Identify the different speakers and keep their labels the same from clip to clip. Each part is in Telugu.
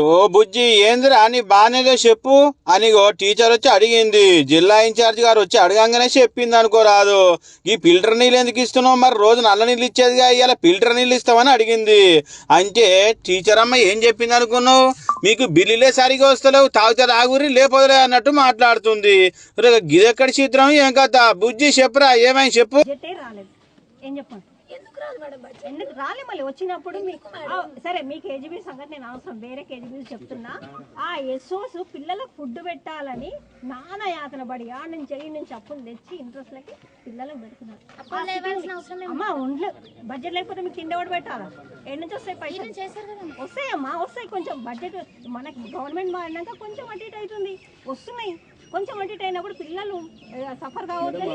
Speaker 1: ఓ బుజ్జి ఏందిరా నీ బానేదో చెప్పు అని ఓ టీచర్ వచ్చి అడిగింది. జిల్లా ఇన్ఛార్జ్ గారు వచ్చి అడగంగానే చెప్పింది అనుకోరాదు ఈ ఫిల్టర్ నీళ్ళు ఎందుకు ఇస్తున్నావు? మరి రోజు నల్ల నీళ్ళు ఇచ్చేదిగా ఇలా ఫిల్టర్ నీళ్ళు ఇస్తామని అడిగింది. అంటే టీచర్ అమ్మ ఏం చెప్పింది అనుకున్నావు? మీకు బిల్లులే సరిగా వస్తలేవు తాగితే తాగురి లేపోదలే అన్నట్టు మాట్లాడుతుంది. గిదెక్కడి చిత్రం? ఏం కదా బుజ్జి చెప్పురా ఏమైంది చెప్పు.
Speaker 2: ఏం చెప్పండి ఎందుకు? రాలే మళ్ళీ వచ్చినప్పుడు మీకు సరే మీ కేజీబీ సంగతి నేను అవసరం వేరే కేజీబీ చెప్తున్నా. ఆ ఎస్ఓస్ పిల్లలకు ఫుడ్ పెట్టాలని నానా యాతన పడి ఆ నుంచి ఈ నుంచి అప్పులు తెచ్చి ఇంట్రెస్ట్ లకి పిల్లలకు పెడుతున్నారు అమ్మా ఉండలే. బడ్జెట్ లేకపోతే మీకు తిండి ఎవడు పెట్టాలా? ఎన్ని నుంచి వస్తాయి పైసలు? వస్తాయమ్మా వస్తాయి. కొంచెం బడ్జెట్ మనకి గవర్నమెంట్ మారినాక కొంచెం అటు ఇటు అవుతుంది. వస్తున్నాయి. కొంచెం అటు ఇటు అయినప్పుడు పిల్లలు సఫర్ కావద్దని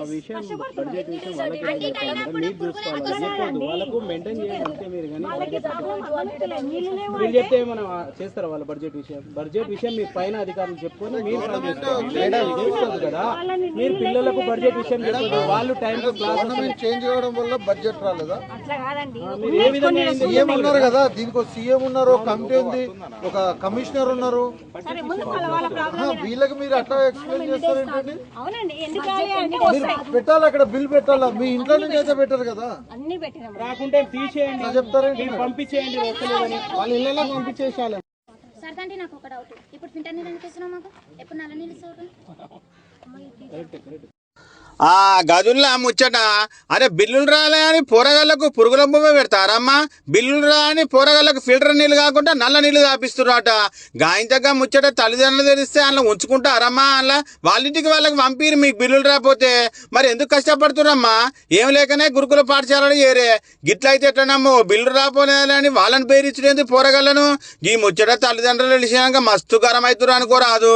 Speaker 3: చేస్తారా వాళ్ళ బడ్జెట్ విషయం? బడ్జెట్ విషయం మీ పైన అధికారులు చెప్పుకొని మీరు కదా? మీరు పిల్లలకు బడ్జెట్ విషయం వాళ్ళు టైం
Speaker 4: చేంజ్ అవ్వడం వల్ల బడ్జెట్ రాలేదా?
Speaker 3: మీరు ఏ విధంగా
Speaker 4: సీఎం ఉన్నారు కదా దీనికి ఒక సీఎం ఉన్నారు ఒక కమిటీ ఉంది ఒక కమిషనర్ ఉన్నారు. వీళ్ళకి మీరు అట్లా
Speaker 2: అవునండి ఎందుకు
Speaker 4: పెట్టాలి అక్కడ బిల్ పెట్టాలా? మీ ఇంట్లో నుంచి పెట్టారు కదా?
Speaker 2: అన్ని పెట్టినాం.
Speaker 3: రాకుంటే తీసేయండి.
Speaker 4: చెప్తారేంటి
Speaker 3: మీరు పంపించేయండి వస్తలేదని. వాళ్ళ ఇళ్ళలో పంపించేసాలి
Speaker 5: సరదా నాకు ఒక డౌట్. ఇప్పుడు ఫిల్టర్ నీళ్ళు ఇస్తున్నావు మాకు? ఎప్పుడు నల్ల నీళ్ళు
Speaker 1: ఆ గదుల్లో ముచ్చట? అరే బిల్లులు రాలే అని పోరగాళ్ళకు పురుగుల బొమ్మ పెడతారమ్మా. బిల్లులు రా అని పోరగాళ్ళకు ఫిల్టర్ నీళ్ళు కాకుండా నల్ల నీళ్ళు తాపిస్తున్నారట గాయంతగా ముచ్చట తల్లిదండ్రులు తెలిస్తే అందులో ఉంచుకుంటారమ్మా అలా వాళ్ళింటికి వాళ్ళకి పంపిరు మీకు బిల్లులు రాకపోతే. మరి ఎందుకు కష్టపడుతురమ్మా ఏం లేకనే గురుకుల పాఠశాలలో ఏరే గిట్లయితే ఎట్లనమ్మో బిల్లు రాపోలేదని వాళ్ళని పేరు ఇచ్చినది పోరగాళ్ళను? ఈ ముచ్చట తల్లిదండ్రులు తెలిసినాక మస్తు గరం అవుతురు అనుకోరాదు.